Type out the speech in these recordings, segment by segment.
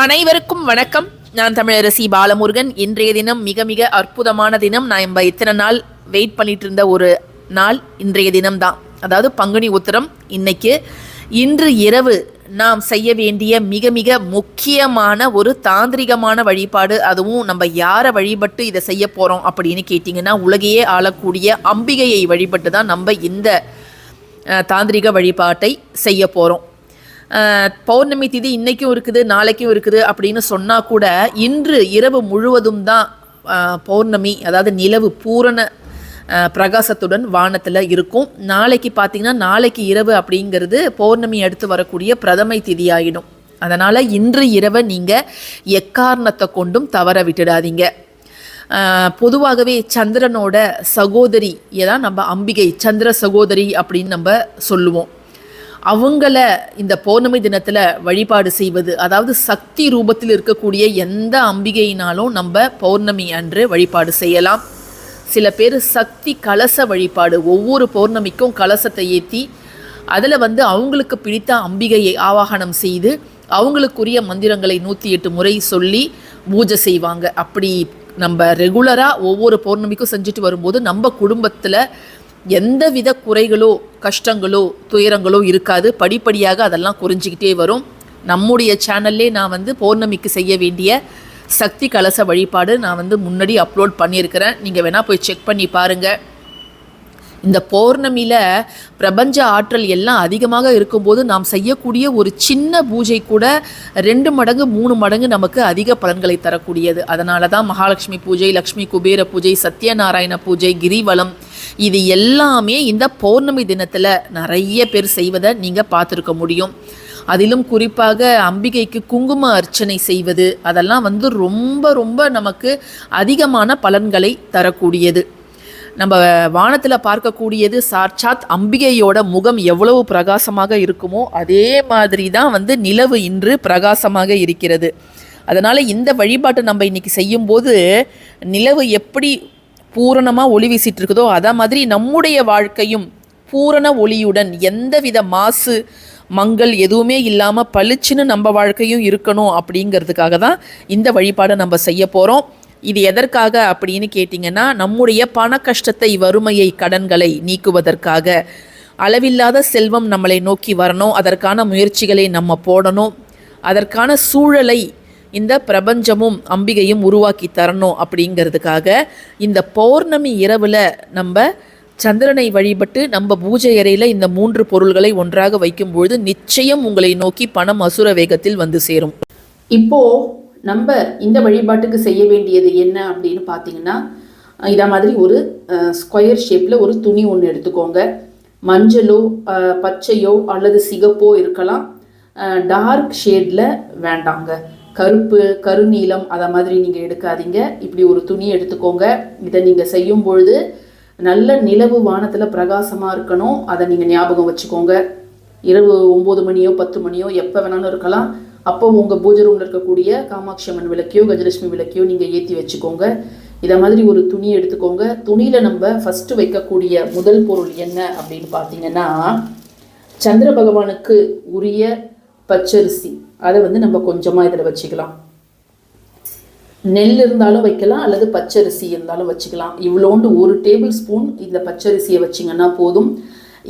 அனைவருக்கும் வணக்கம். நான் தமிழரசி பாலமுருகன். இன்றைய தினம் மிக மிக அற்புதமான தினம். நான் நம்ம இத்தனை நாள் வெயிட் பண்ணிட்டு இருந்த ஒரு நாள் இன்றைய தினம்தான். அதாவது பங்குனி உத்திரம் இன்னைக்கு. இன்று இரவு நாம் செய்ய வேண்டிய மிக மிக முக்கியமான ஒரு தாந்திரிகமான வழிபாடு. அதுவும் நம்ம யாரை வழிபட்டு இதை செய்ய போகிறோம் அப்படின்னு கேட்டிங்கன்னா உலகையே ஆளக்கூடிய அம்பிகையை வழிபட்டு தான் நம்ம இந்த தாந்திரிக வழிபாட்டை செய்ய போகிறோம் பௌர்ணமி திதி இன்றைக்கும் இருக்குது நாளைக்கும் இருக்குது அப்படின்னு சொன்னால் கூட இன்று இரவு முழுவதும் தான் பௌர்ணமி அதாவது நிலவு பூரண பிரகாசத்துடன் வானத்தில் இருக்கும். நாளைக்கு பார்த்தீங்கன்னா நாளைக்கு இரவு அப்படிங்கிறது பௌர்ணமி அடுத்து வரக்கூடிய பிரதமை திதி அதனால் இன்று இரவை நீங்கள் எக்காரணத்தை கொண்டும் தவற விட்டுடாதீங்க. பொதுவாகவே சந்திரனோட சகோதரி தான் நம்ம அம்பிகை சந்திர சகோதரி அப்படின்னு நம்ம சொல்லுவோம். அவங்கள இந்த பௌர்ணமி தினத்தில் வழிபாடு செய்வது அதாவது சக்தி ரூபத்தில் இருக்கக்கூடிய எந்த அம்பிகையினாலும் நம்ம பௌர்ணமி அன்று வழிபாடு செய்யலாம். சில பேர் சக்தி கலச வழிபாடு ஒவ்வொரு பௌர்ணமிக்கும் கலசத்தை ஏற்றி அதில் வந்து அவங்களுக்கு பிடித்த அம்பிகையை ஆவாகனம் செய்து அவங்களுக்குரிய மந்திரங்களை நூற்றி எட்டு முறை சொல்லி பூஜை செய்வாங்க. அப்படி நம்ம ரெகுலராக ஒவ்வொரு பௌர்ணமிக்கும் செஞ்சுட்டு வரும்போது நம்ம குடும்பத்தில் எந்தவித குறைகளோ கஷ்டங்களோ துயரங்களோ இருக்காது. படிப்படியாக அதெல்லாம் குறைஞ்சிக்கிட்டே வரும். நம்முடைய சேனல்லே நான் வந்து பௌர்ணமிக்கு செய்ய வேண்டிய சக்தி கலச வழிபாடு நான் வந்து முன்னாடி அப்லோட் பண்ணியிருக்கிறேன். நீங்கள் வேணால் போய் செக் பண்ணி பாருங்கள் இந்த பௌர்ணமியில் பிரபஞ்ச ஆற்றல் எல்லாம் அதிகமாக இருக்கும்போது நாம் செய்யக்கூடிய ஒரு சின்ன பூஜை கூட ரெண்டு மடங்கு மூணு மடங்கு நமக்கு அதிக பலன்களை தரக்கூடியது. அதனால தான் மகாலட்சுமி பூஜை லக்ஷ்மி குபேர பூஜை சத்யநாராயண பூஜை கிரிவலம் இது எல்லாமே இந்த பௌர்ணமி தினத்தில் நிறைய பேர் செய்வதை நீங்கள் பார்த்துருக்க முடியும். அதிலும் குறிப்பாக அம்பிகைக்கு குங்கும அர்ச்சனை செய்வது அதெல்லாம் வந்து ரொம்ப ரொம்ப நமக்கு அதிகமான பலன்களை தரக்கூடியது. நம்ம வானத்தில் பார்க்கக்கூடியது சாட்சாத் அம்பிகையோட முகம் எவ்வளவு பிரகாசமாக இருக்குமோ அதே மாதிரி தான் வந்து நிலவு இன்று பிரகாசமாக இருக்கிறது. அதனால் இந்த வழிபாட்டை நம்ம இன்றைக்கி செய்யும்போது நிலவு எப்படி பூரணமாக ஒளி வீசிட்டு இருக்குதோ அதே மாதிரி நம்முடைய வாழ்க்கையும் பூரண ஒளியுடன் எந்தவித மாசு மங்கள் எதுவுமே இல்லாமல் பளிச்சுன்னு நம்ம வாழ்க்கையும் இருக்கணும் அப்படிங்கிறதுக்காக தான் இந்த வழிபாடை நம்ம செய்ய போகிறோம் இது எதற்காக அப்படின்னு கேட்டிங்கன்னா நம்முடைய பண கஷ்டத்தை வறுமையை கடன்களை நீக்குவதற்காக. அளவில்லாத செல்வம் நம்மளை நோக்கி வரணும். அதற்கான முயற்சிகளை நம்ம போடணும். அதற்கான சூழலை இந்த பிரபஞ்சமும் அம்பிகையும் உருவாக்கி தரணும் அப்படிங்கிறதுக்காக இந்த பௌர்ணமி இரவில் நம்ம சந்திரனை வழிபட்டு நம்ம பூஜை அறையில் இந்த மூன்று பொருள்களை ஒன்றாக வைக்கும்பொழுது நிச்சயம் உங்களை நோக்கி பணம் அசுர வேகத்தில் வந்து சேரும். இப்போ நம்ம இந்த வழிபாட்டுக்கு செய்ய வேண்டியது என்ன அப்படின்னு பார்த்தீங்கன்னா இதை மாதிரி ஒரு ஸ்கொயர் ஷேப்பில் ஒரு துணி ஒன்று எடுத்துக்கோங்க. மஞ்சளோ பச்சையோ அல்லது சிகப்போ இருக்கலாம். டார்க் ஷேடில் வேண்டாங்க. கருப்பு கருநீலம் அதை மாதிரி நீங்கள் எடுக்காதீங்க. இப்படி ஒரு துணி எடுத்துக்கோங்க. இதை நீங்கள் செய்யும் பொழுது நல்ல நிலவு வானத்தில் பிரகாசமாக இருக்கணும். அதை நீங்கள் ஞாபகம் வச்சுக்கோங்க. இரவு ஒம்பது மணியோ பத்து மணியோ எப்போ வேணாலும் இருக்கலாம். அப்போ உங்கள் பூஜை ரூமில் இருக்கக்கூடிய காமாட்சி அம்மன் விளக்கையோ கஜலட்சுமி விளக்கையோ நீங்கள் ஏற்றி வச்சுக்கோங்க. இதை மாதிரி ஒரு துணி எடுத்துக்கோங்க. துணியில் நம்ம ஃபஸ்ட்டு வைக்கக்கூடிய முதல் பொருள் என்ன அப்படின்னு பார்த்தீங்கன்னா சந்திர பகவானுக்கு உரிய பச்சரிசி. அதை வந்து நம்ம கொஞ்சமாக இதில் வச்சுக்கலாம். நெல் இருந்தாலும் வைக்கலாம் அல்லது பச்சரிசி இருந்தாலும் வச்சுக்கலாம். இவ்வளோண்டு ஒரு டேபிள் ஸ்பூன் இந்த பச்சரிசியை வச்சிங்கன்னா போதும்.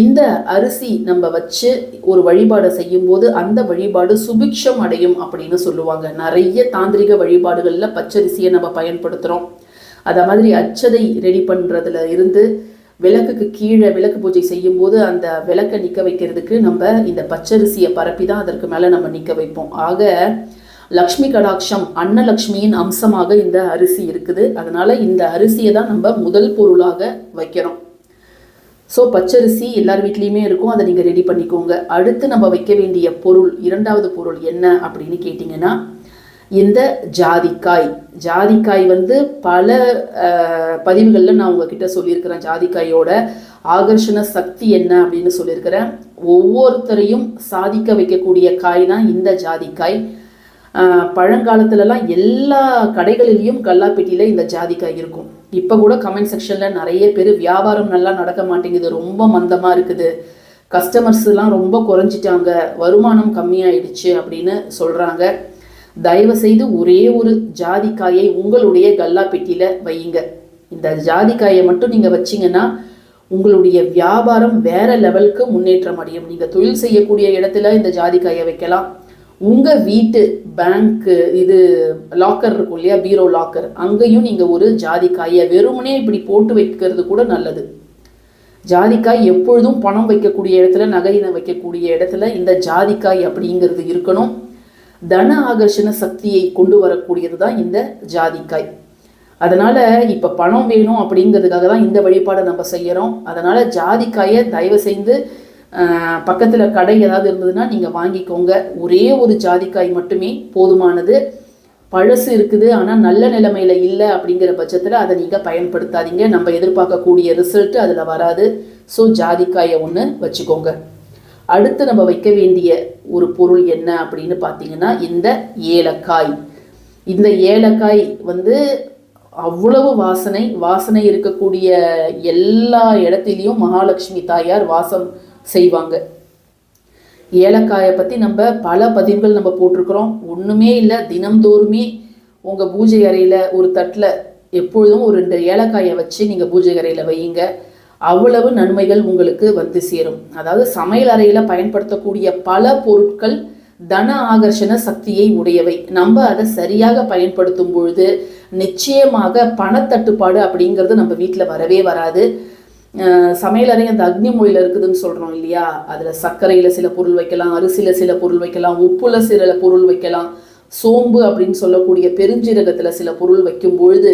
இந்த அரிசி நம்ம வச்சு ஒரு வழிபாடை செய்யும்போது அந்த வழிபாடு சுபிக்ஷம் அடையும் அப்படின்னு சொல்லுவாங்க. நிறைய தாந்திரிக வழிபாடுகளில் பச்சரிசியை நம்ம பயன்படுத்துகிறோம் அதை மாதிரி அச்சதை ரெடி பண்ணுறதுல இருந்து விளக்குக்கு கீழே விளக்கு பூஜை செய்யும்போது அந்த விளக்கை நிற்க வைக்கிறதுக்கு நம்ம இந்த பச்சரிசியை பரப்பி தான் அதற்கு மேலே நம்ம நிற்க வைப்போம். ஆக லக்ஷ்மி கடாட்சம் அன்னலக்ஷ்மியின் அம்சமாக இந்த அரிசி இருக்குது. அதனால் இந்த அரிசியை தான் நம்ம முதல் பொருளாக வைக்கிறோம். ஸோ பச்சரிசி எல்லார் வீட்லேயுமே இருக்கும். அதை நீங்கள் ரெடி பண்ணிக்கோங்க. அடுத்து நம்ம வைக்க வேண்டிய பொருள் இரண்டாவது பொருள் என்ன அப்படின்னு கேட்டிங்கன்னா இந்த ஜாதிக்காய். ஜாதிக்காய் வந்து பல பதிவுகளில் நான் உங்ககிட்ட சொல்லியிருக்கிறேன். ஜாதிக்காயோட ஆகர்ஷண சக்தி என்ன அப்படின்னு சொல்லியிருக்கிறேன். ஒவ்வொருத்தரையும் சாதிக்க வைக்கக்கூடிய காய் தான் இந்த ஜாதிக்காய். பழங்காலத்துலலாம் எல்லா கடைகளிலையும் கல்லாப்பெட்டியில் இந்த ஜாதிக்காய் இருக்கும். இப்போ கூட கமெண்ட் செக்ஷனில் நிறைய பேர் வியாபாரம் நல்லா நடக்க மாட்டேங்குது. ரொம்ப மந்தமாக இருக்குது. கஸ்டமர்ஸ்லாம் ரொம்ப குறைஞ்சிட்டாங்க. வருமானம் கம்மியாயிடுச்சு அப்படின்னு சொல்கிறாங்க தயவு செய்து ஒரே ஒரு ஜாதிக்காயை உங்களுடைய கல்லா வையுங்க. இந்த ஜாதிக்காயை மட்டும் நீங்கள் வச்சிங்கன்னா உங்களுடைய வியாபாரம் வேற லெவலுக்கு முன்னேற்றம் அடையும். நீங்கள் தொழில் செய்யக்கூடிய இடத்துல இந்த ஜாதிக்காயை வைக்கலாம். உங்கள் வீட்டு பேங்க்கு இது லாக்கர் இருக்கும் இல்லையா? பீரோ லாக்கர் அங்கேயும் நீங்கள் ஒரு ஜாதிக்காயை வெறுமனே இப்படி போட்டு வைக்கிறது கூட நல்லது. ஜாதிக்காய் எப்பொழுதும் பணம் வைக்கக்கூடிய இடத்துல நகையினை வைக்கக்கூடிய இடத்துல இந்த ஜாதிக்காய் அப்படிங்கிறது இருக்கணும். தன ஆகர்ஷண சக்தியை கொண்டு வரக்கூடியது தான் இந்த ஜாதிக்காய். அதனால் இப்போ பணம் வேணும் அப்படிங்கிறதுக்காக தான் இந்த வழிபாடை நம்ம செய்கிறோம் அதனால் ஜாதிக்காயை தயவு செய்து பக்கத்தில் கடை ஏதாவது இருந்ததுன்னா நீங்கள் வாங்கிக்கோங்க. ஒரே ஒரு ஜாதிக்காய் மட்டுமே போதுமானது. பழசு இருக்குது ஆனால் நல்ல நிலைமையில் இல்லை அப்படிங்கிற பட்சத்தில் அதை நீங்கள் பயன்படுத்தாதீங்க. நம்ம எதிர்பார்க்கக்கூடிய ரிசல்ட் அதில் வராது. ஸோ ஜாதிக்காயை ஒன்று வச்சுக்கோங்க. அடுத்து நம்ம வைக்க வேண்டிய ஒரு பொருள் என்ன அப்படின்னு பார்த்தீங்கன்னா இந்த ஏலக்காய். இந்த ஏலக்காய் வந்து அவ்வளவு வாசனை வாசனை இருக்கக்கூடிய எல்லா இடத்துலையும் மகாலட்சுமி தாயார் வாசம் செய்வாங்க. ஏலக்காயை பற்றி நம்ம பல பதிவுகள் நம்ம போட்டிருக்கிறோம். ஒன்றுமே இல்லை தினம்தோறுமே உங்கள் பூஜை அறையில் ஒரு தட்டில் எப்பொழுதும் ஒரு ரெண்டு ஏலக்காயை வச்சு நீங்கள் பூஜை அறையில் வையுங்க. அவ்வளவு நன்மைகள் உங்களுக்கு வந்து சேரும். அதாவது சமையல் அறையில் பயன்படுத்தக்கூடிய பல பொருட்கள் தன ஆகர்ஷண சக்தியை உடையவை. நம்ம அதை சரியாக பயன்படுத்தும் பொழுது நிச்சயமாக பணத்தட்டுப்பாடு அப்படிங்கிறது நம்ம வீட்டில் வரவே வராது. சமையலறை அந்த அக்னி மொழியில் இருக்குதுன்னு சொல்கிறோம் இல்லையா? அதில் சர்க்கரையில் சில பொருள் வைக்கலாம் அரிசியில் சில பொருள் வைக்கலாம் உப்புல சில பொருள் வைக்கலாம். சோம்பு அப்படின்னு சொல்லக்கூடிய பெருஞ்சீரகத்தில் சில பொருள் வைக்கும் பொழுது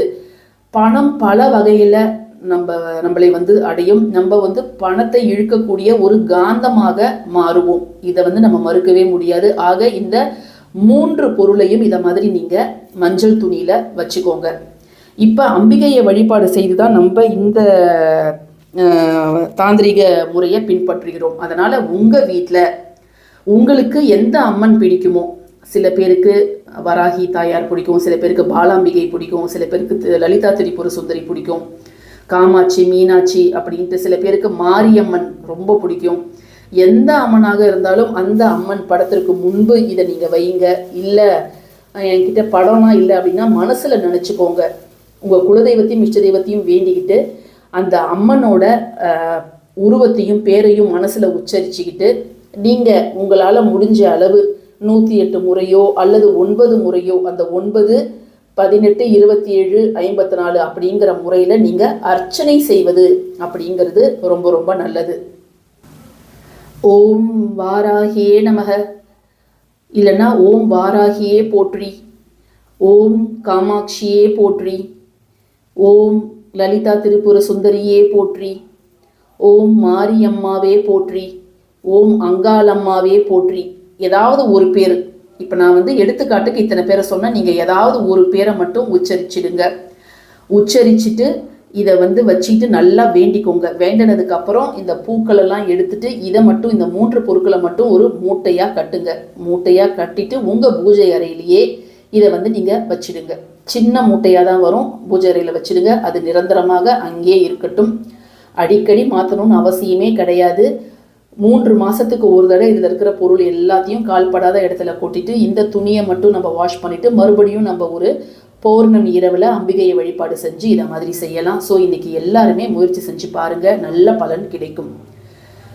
பணம் பல வகையில் நம்ம நம்மளை வந்து அடையும். நம்ம வந்து பணத்தை இழுக்கக்கூடிய ஒரு காந்தமாக மாறுவோம். இதை வந்து நம்ம மறுக்கவே முடியாது. ஆக இந்த மூன்று பொருளையும் இதை மாதிரி நீங்கள் மஞ்சள் துணியில் வச்சுக்கோங்க. இப்போ அம்பிகையை வழிபாடு செய்து தான் நம்ம இந்த தாந்திரிக முறையை பின்பற்றுகிறோம். அதனால் உங்கள் வீட்டில் உங்களுக்கு எந்த அம்மன் பிடிக்குமோ சில பேருக்கு வராகி தாயார் பிடிக்கும் சில பேருக்கு பாலாம்பிகை பிடிக்கும் சில பேருக்கு லலிதா திரிபுர சுந்தரி பிடிக்கும் காமாட்சி மீனாட்சி அப்படின்ட்டு சில பேருக்கு மாரியம்மன் ரொம்ப பிடிக்கும். எந்த அம்மனாக இருந்தாலும் அந்த அம்மன் படத்திற்கு முன்பு இதை நீங்கள் வையுங்க இல்லை என்கிட்ட படம்லாம் இல்லை அப்படின்னா மனசில் நினச்சிக்கோங்க. உங்கள் குலதெய்வத்தையும் இஷ்ட தெய்வத்தையும் வேண்டிக்கிட்டு அந்த அம்மனோட உருவத்தையும் பேரையும் மனசில் உச்சரிச்சுக்கிட்டு நீங்கள் உங்களால் முடிஞ்ச அளவு நூற்றி எட்டு முறையோ அல்லது ஒன்பது முறையோ அந்த ஒன்பது பதினெட்டு இருபத்தி ஏழு ஐம்பத்தி நாலு அப்படிங்கிற முறையில் நீங்கள் அர்ச்சனை செய்வது அப்படிங்கிறது ரொம்ப ரொம்ப நல்லது. ஓம் வாராகியே நமக. இல்லைன்னா ஓம் வாராகியே போற்றி. ஓம் காமாட்சியே போற்றி. ஓம் லலிதா திரிபுர சுந்தரியே போற்றி. ஓம் மாரியம்மாவே போற்றி. ஓம் அங்காளம்மாவே போற்றி. ஏதாவது ஒரு பேர். இப்போ நான் வந்து எடுத்துக்காட்டுக்கு இத்தனை பேரை சொன்னால் நீங்கள் ஏதாவது ஒரு பேரை மட்டும் உச்சரிச்சிடுங்க. உச்சரிச்சுட்டு இதை வந்து வச்சுட்டு நல்லா வேண்டிக்கோங்க. வேண்டினதுக்கு அப்புறம் இந்த பூக்கள் எல்லாம் எடுத்துட்டு இதை மட்டும் இந்த மூன்று பொருட்களை மட்டும் ஒரு மூட்டையாக கட்டுங்க. மூட்டையாக கட்டிட்டு உங்கள் பூஜை அறையிலேயே இதை வந்து நீங்கள் வச்சிடுங்க. சின்ன மூட்டையாக தான் வரும். பூஜை அறையில் வச்சிடுங்க. அது நிரந்தரமாக அங்கேயே இருக்கட்டும். அடிக்கடி மாற்றணும்னு அவசியமே கிடையாது. மூன்று மாதத்துக்கு ஒரு தடவை இதில் இருக்கிற பொருள் எல்லாத்தையும் கால்படாத இடத்துல கொட்டிட்டு இந்த துணியை மட்டும் நம்ம வாஷ் பண்ணிவிட்டு மறுபடியும் நம்ம ஒரு பௌர்ணமி இரவில் அம்பிகையை வழிபாடு செஞ்சு இதை மாதிரி செய்யலாம். ஸோ இன்றைக்கி எல்லாருமே முயற்சி செஞ்சு பாருங்கள் நல்ல பலன் கிடைக்கும்.